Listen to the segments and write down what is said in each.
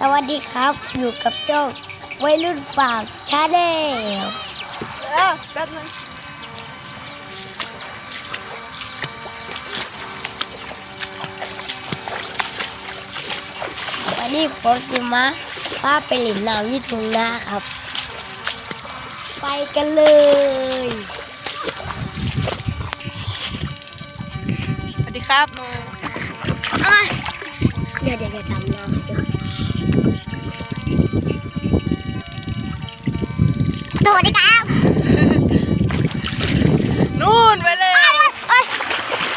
สวัสดีครับ อยู่กับเจ้าวัยรุ่นฝากชาแนลเออแป๊บนึงวันนี้ผมสิมาพาไปหลินน้ำยี่ทุ่งนาครับ ไปกันเลยสวัสดีครับโนเอ้ยเดี๋ยวเดี๋ยวเดี๋ยวทำน้ำเวสวัสดีครับนู่นไปเลยเอ้ย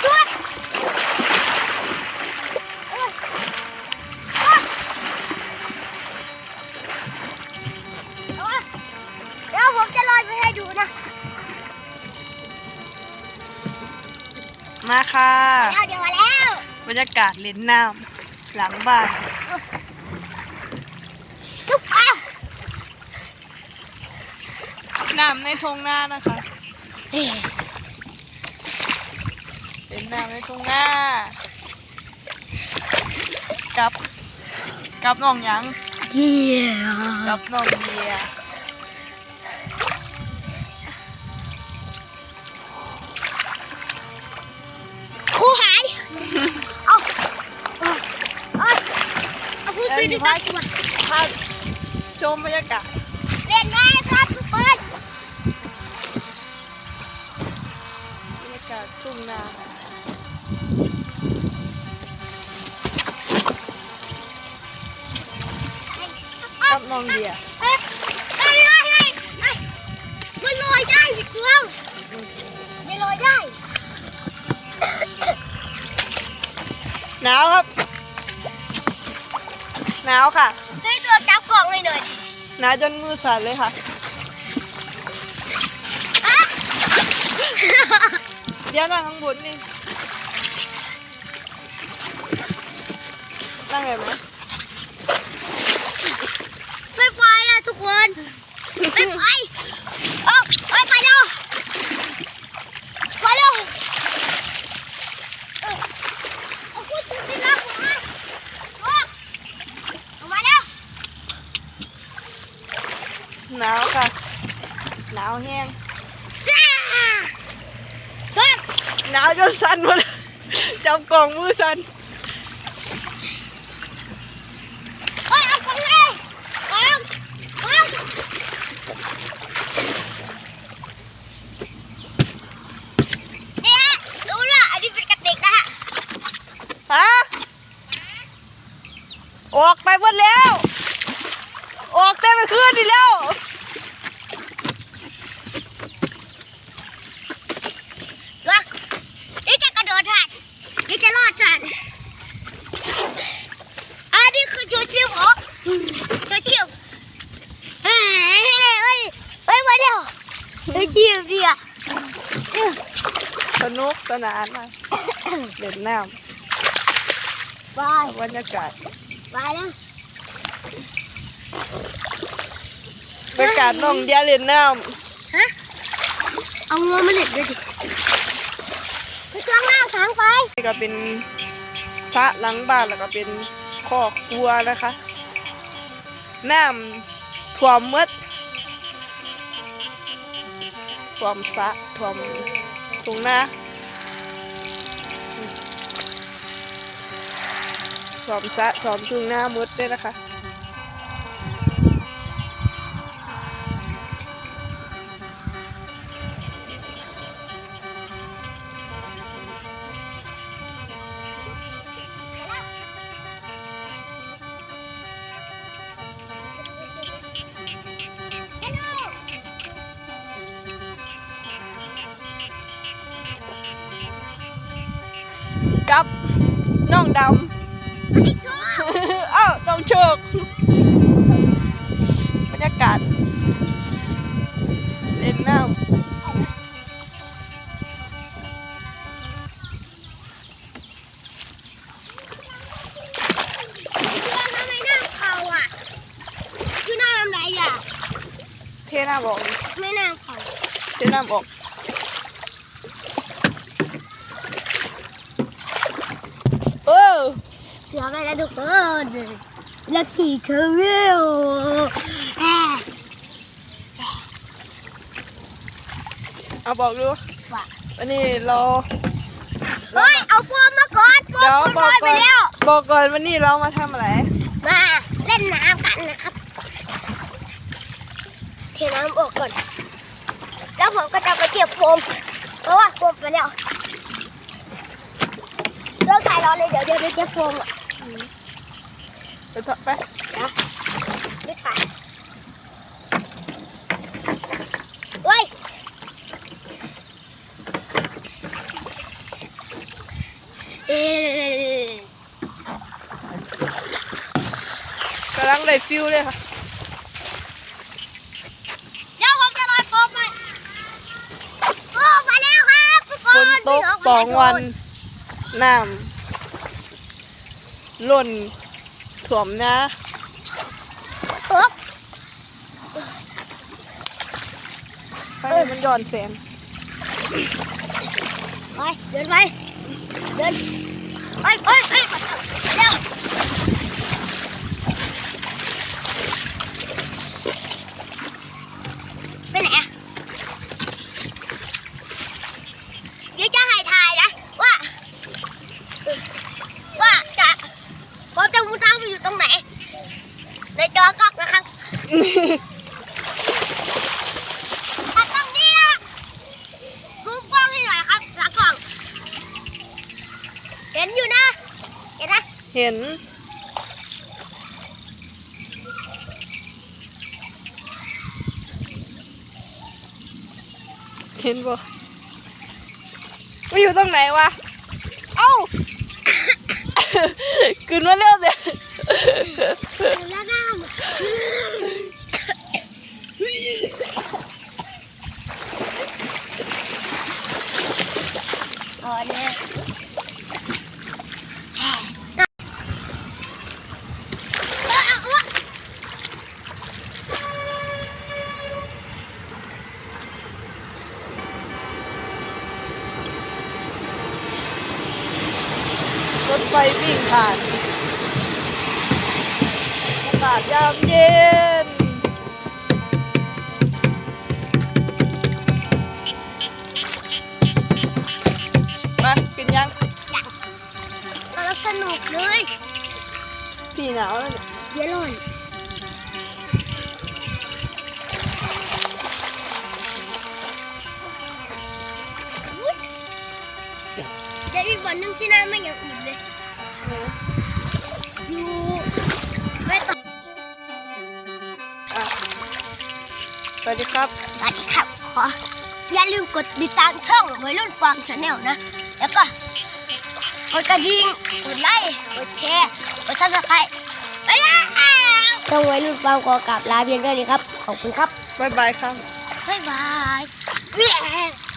ช่วยเดี๋ยวผมจะลอยไปให้ดูนะ มาค่ะ เดี๋ยวเดี๋ยวมาแล้ว บรรยากาศเล่นน้ำหลังบ้าน ทุกอะ น้ำในทงนานะคะเฮ้ยเล่นน้ำในทงนากับกับน้องหยังเยี่ยกับน้องเบียร์ครูหายเอาเอาเอาเอาครูซื้อดีกว่าพาชมบรรยากาศเล่นได้ครับทุกคน กาศทุ่งนากับน้องเบียร์เอ้ยเอ้ยเอ้ยเอ้ยเอ้ยมันลอยได้พี่เกลืองมันลอยได้ หนาวครับ หนาวค่ะให้ตัวจับกล่องให้หน่อยหนาวจนมือสั่นเลยค่ะอะ เดี๋ยวนั่งข้างบนนี่ นั่งเลยไหมไม่ไปนะทุกคน ไม่ไปเอาเอาไปเร็วไปเร็วเอาเอาคุณจุดที่รักผมมาเอาเอามาเร็วหนาวค่ะหนาวแห้งเฮ้ย หนาวจนสั่นหมดเลยจับกล่องมือสั่นเฮ้ยเอากล่องเลยกล่องกล่องนี่ฮะรู้ละอันนี้เป็นกระติกนะฮะฮะออกไปหมดแล้ว ออกได้ไปคืนดีแล้วตัวนี่จะกระโดดทันนี่จะรอดทันอันนี้คือชูชีพเหรอชูชีพเฮ้ยเฮ้ยเฮ้ยเฮ้ยมาเร็วชูชีพดิอะ สนุกสนานมากเล่นน้ไปำบรรยากาศไปแล้วบรรยากาศน้องเดียเล่นน้ฮะเอางัวมาเล็ดด้วยดิไปเครื่องล่างทางไปำนี่ก็เป็นสระหลังบ้านแล้วก็เป็นคอกวัวนะคะน้ำท่วมหมดท่วมสระท่วม ถุงนะสอมสะสอมถุงหน้ามุดด้วยนะคะ กับน้องดำ อ้าวต้องโชค บรรยากาศ เล่นน้ทำไมหน้าเขาอะคือหน้าทำไรอะำเทน้ำออกดิไม่หน้าเขาเทน้ำออก เออเสือไปแล้วทุกคนเลักกี้เคอร์วิลเอาบอกดูว่าวันนี้เรา เฮ้ย เอาโฟมมาก่อนโฟมเดี๋ยวมันบลอกอยไปก่อนแล้ว บอกก่อนวันนี้เรามาทำอะไร มาเล่นน้ำกันนะครับ เทน้ำออกก่อน แล้วผมก็จะไปเก็บโฟม เพราะว่าโฟมไปแล้วเลิกถ่ายรอเลยเดี๋ยวเดี๋ยวไปเก็บโฟมอะ ไปเถอะไปนะไม่ถ่ายเฮ้ยเอ๊ะกำลังได้ฟิลเลยค่ะเดี๋ยวผมจะลอยโฟมไปโอ้มาแล้วครับทุกคฝนนตกสองวันน้ำล้น ถ่วมนะตกไปให้มันย้อนแสงไปเดินไปเดินไปไปไปเร็ว ตัดตรงนี้นะมุมกล้องให้หน่อยครับหลังกล้อง เห็นอยู่นะ เห็นนะ เห็น เห็นบ่มันอยู่ตรงไหนวะ เอ้า ขึ้นมาเร็วเดี๋ยวเห็นแล้ว น้ำอ๋อเนี่ยรถไฟวิ่งผ่านอากาศยามเย็น นาวแล้วเนี่ยเดี๋ยวร่อนเดี๋ยวอีกวันหนึงที่หน้าไม่อย่างอื่นเลยอยู่ไม่ต่ออะสวัสดีครับ สวัสดีครับ ขอ อย่าลืมกดติดตามช่องวัยรุ่นฟาร์มชาแนลนะ แล้วก็ กดกระดิ่งกดไลค์กดแชร์กดซับสไครต์ไปแล้วช่องวัยรุ่นฟาร์มขอกลับลาเพียงเท่านี้ครับ ขอบคุณครับ บ๊ายบายครับบ๊ายบาย